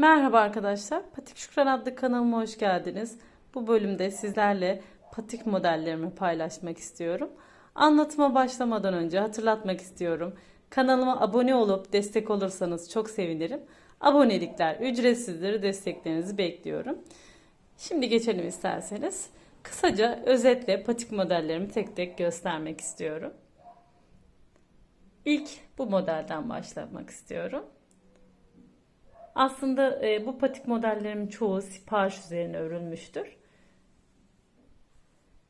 Merhaba arkadaşlar. Patik Şükran adlı kanalıma hoş geldiniz. Bu bölümde sizlerle patik modellerimi paylaşmak istiyorum. Anlatıma başlamadan önce hatırlatmak istiyorum. Kanalıma abone olup destek olursanız çok sevinirim. Abonelikler ücretsizdir. Desteklerinizi bekliyorum. Şimdi geçelim isterseniz. Kısaca özetle patik modellerimi tek tek göstermek istiyorum. İlk bu modelden başlamak istiyorum. Aslında e, bu patik modellerimin çoğu sipariş üzerine örülmüştür.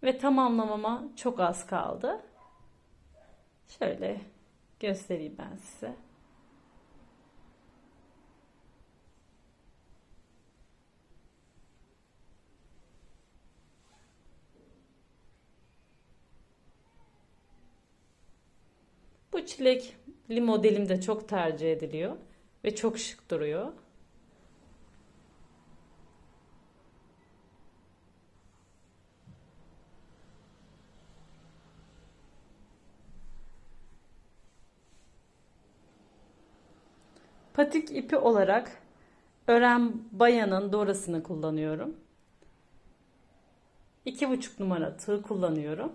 Ve tamamlamama çok az kaldı. Şöyle göstereyim ben size. Bu çilekli modelim de çok tercih ediliyor ve çok şık duruyor. Patik ipi olarak ören bayanın dorasını kullanıyorum. 2,5 numara tığ kullanıyorum.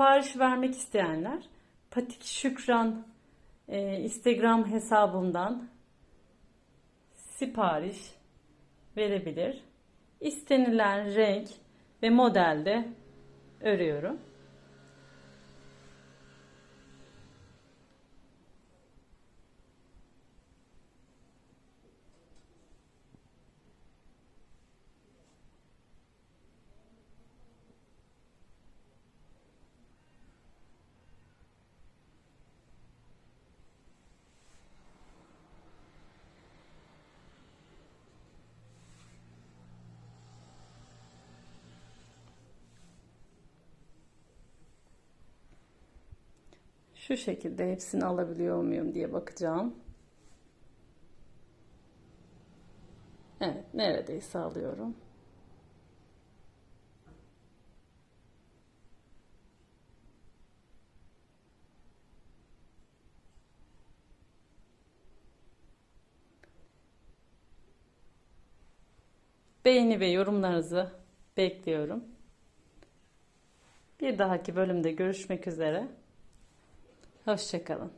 Sipariş vermek isteyenler Patik Şükran e, Instagram hesabımdan sipariş verebilir. İstenilen renk ve modelde örüyorum. Şu şekilde hepsini alabiliyor muyum diye bakacağım. Evet, neredeyse alıyorum. Beğeni ve yorumlarınızı bekliyorum. Bir dahaki bölümde görüşmek üzere. Hoşçakalın.